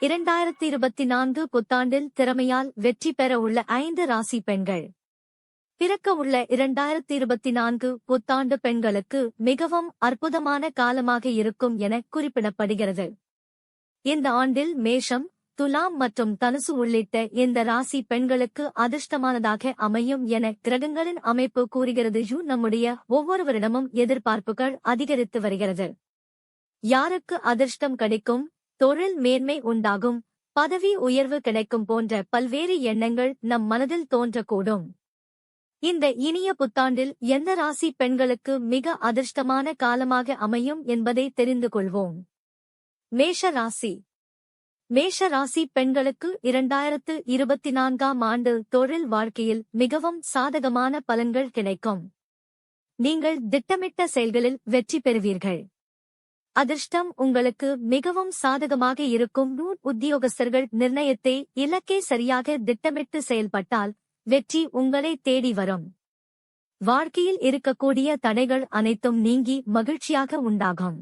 இரண்டாயிரத்தி இருபத்தி நான்கு புத்தாண்டில் திறமையால் வெற்றி பெற உள்ள ஐந்து ராசி பெண்கள். பிறக்க உள்ள இரண்டாயிரத்தி இருபத்தி நான்கு புத்தாண்டு பெண்களுக்கு மிகவும் அற்புதமான காலமாக இருக்கும் என குறிப்பிடப்படுகிறது. இந்த ஆண்டில் மேஷம் துலாம் மற்றும் தனுசு உள்ளிட்ட இந்த ராசி பெண்களுக்கு அதிர்ஷ்டமானதாக அமையும் என கிரகங்களின் அமைப்பு கூறுகிறது. யூ நம்முடைய ஒவ்வொருவரிடமும் எதிர்பார்ப்புகள் அதிகரித்து வருகிறது. யாருக்கு அதிர்ஷ்டம் கிடைக்கும்? தொழில் மேன்மை உண்டாகும். பதவி உயர்வு கிடைக்கும் போன்ற பல்வேறு எண்ணங்கள் நம் மனதில் தோன்றக்கூடும். இந்த இனிய புத்தாண்டில் எந்த ராசி பெண்களுக்கு மிக அதிர்ஷ்டமான காலமாக அமையும் என்பதை தெரிந்து கொள்வோம். மேஷ ராசி. மேஷ ராசி பெண்களுக்கு இரண்டாயிரத்து இருபத்தி நான்காம் ஆண்டு தொழில் வாழ்க்கையில் மிகவும் சாதகமான பலன்கள் கிடைக்கும். நீங்கள் திட்டமிட்ட செயல்களில் வெற்றி பெறுவீர்கள். அதிர்ஷ்டம் உங்களுக்கு மிகவும் சாதகமாக இருக்கும். நூல் உத்தியோகஸ்தர்கள் நிர்ணயத்தை இலக்கை சரியாக திட்டமிட்டு செயல்பட்டால் வெற்றி உங்களை தேடி வரும். வாழ்க்கையில் இருக்கக்கூடிய தடைகள் அனைத்தும் நீங்கி மகிழ்ச்சியாக உண்டாகும்.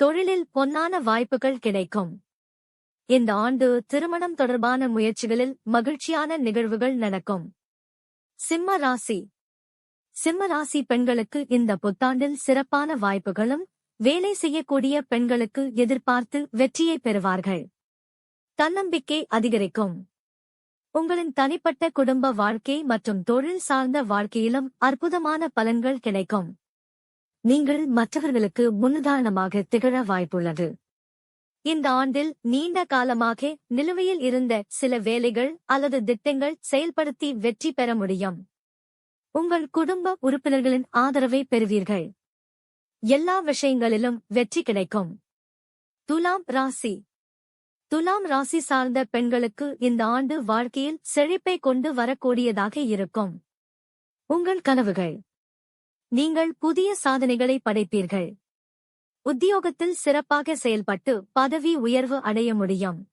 தொழிலில் பொன்னான வாய்ப்புகள் கிடைக்கும். இந்த ஆண்டு திருமணம் தொடர்பான முயற்சிகளில் மகிழ்ச்சியான நிகழ்வுகள் நடக்கும். சிம்ம ராசி. சிம்ம ராசி பெண்களுக்கு இந்த புத்தாண்டில் சிறப்பான வாய்ப்புகளும் வேலை செய்யக்கூடிய பெண்களுக்கு எதிர்பார்த்து வெற்றியை பெறுவார்கள். தன்னம்பிக்கை அதிகரிக்கும். உங்களின் தனிப்பட்ட குடும்ப வாழ்க்கை மற்றும் தொழில் சார்ந்த வாழ்க்கையிலும் அற்புதமான பலன்கள் கிடைக்கும். நீங்கள் மற்றவர்களுக்கு முன்னுதாரணமாக திகழ வாய்ப்புள்ளது. இந்த ஆண்டில் நீண்ட காலமாக நிலுவையில் இருந்த சில வேலைகள் அல்லது திட்டங்கள் செயல்படுத்தி வெற்றி பெற முடியும். உங்கள் குடும்ப உறுப்பினர்களின் ஆதரவை பெறுவீர்கள். எல்லா விஷயங்களிலும் வெற்றி கிடைக்கும். துலாம் ராசி. துலாம் ராசி சார்ந்த பெண்களுக்கு இந்த ஆண்டு வாழ்க்கையில் செழிப்பை கொண்டு வரக்கூடியதாக இருக்கும். உங்கள் கனவுகள். நீங்கள் புதிய சாதனைகளை படைப்பீர்கள். உத்தியோகத்தில் சிறப்பாக செயல்பட்டு பதவி உயர்வு அடைய முடியும்.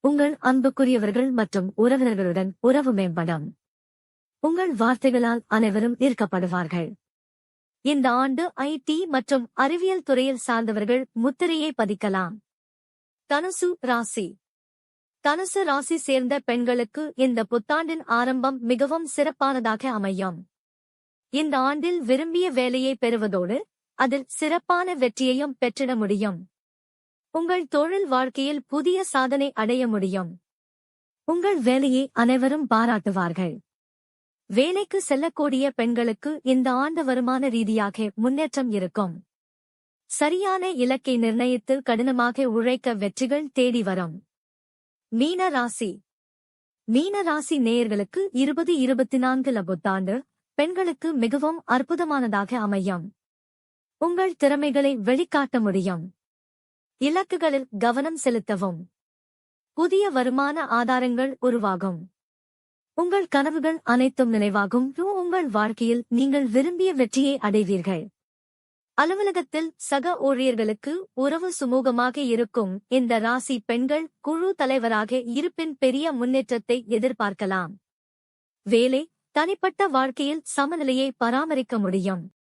உங்கள் அன்புக்குரியவர்கள் மற்றும் உறவினர்களுடன் உறவு மேம்படும். உங்கள் வார்த்தைகளால் அனைவரும் ஈர்க்கப்படுவார்கள். இந்த ஆண்டு ஐடி மற்றும் அறிவியல் துறையில் சார்ந்தவர்கள் முத்திரையை பதிக்கலாம். தனுசு ராசி. தனுசு ராசி சேர்ந்த பெண்களுக்கு இந்த புத்தாண்டின் ஆரம்பம் மிகவும் சிறப்பானதாக அமையும். இந்த ஆண்டில் விரும்பிய வேலையை பெறுவதோடு அதில் சிறப்பான வெற்றியையும் பெற்றிட முடியும். உங்கள் தொழில் வாழ்க்கையில் புதிய சாதனை அடைய முடியும். உங்கள் வேலையை அனைவரும் பாராட்டுவார்கள். வேலைக்கு செல்லக்கூடிய பெண்களுக்கு இந்த ஆண்டு வருமான ரீதியாக முன்னேற்றம் இருக்கும். சரியான இலக்கை நிர்ணயித்து கடினமாக உழைக்க வெற்றிகள் தேடி வரும். மீன ராசி. மீன ராசி நேயர்களுக்கு இருபது இருபத்தி நான்கு புத்தாண்டு பெண்களுக்கு மிகவும் அற்புதமானதாக அமையும். உங்கள் திறமைகளை வெளிக்காட்ட முடியும். இலக்குகளில் கவனம் செலுத்தவும். புதிய வருமான ஆதாரங்கள் உருவாகும். உங்கள் கனவுகள் அனைத்தும் நினைவாகும். உங்கள் வாழ்க்கையில் நீங்கள் விரும்பிய வெற்றியை அடைவீர்கள். அலுவலகத்தில் சக ஊழியர்களுக்கு உறவு சுமூகமாக இருக்கும். இந்த ராசி பெண்கள் குழு தலைவராக இருப்பின் பெரிய முன்னேற்றத்தை எதிர்பார்க்கலாம். வேலை தனிப்பட்ட வாழ்க்கையில் சமநிலையை பராமரிக்க முடியும்.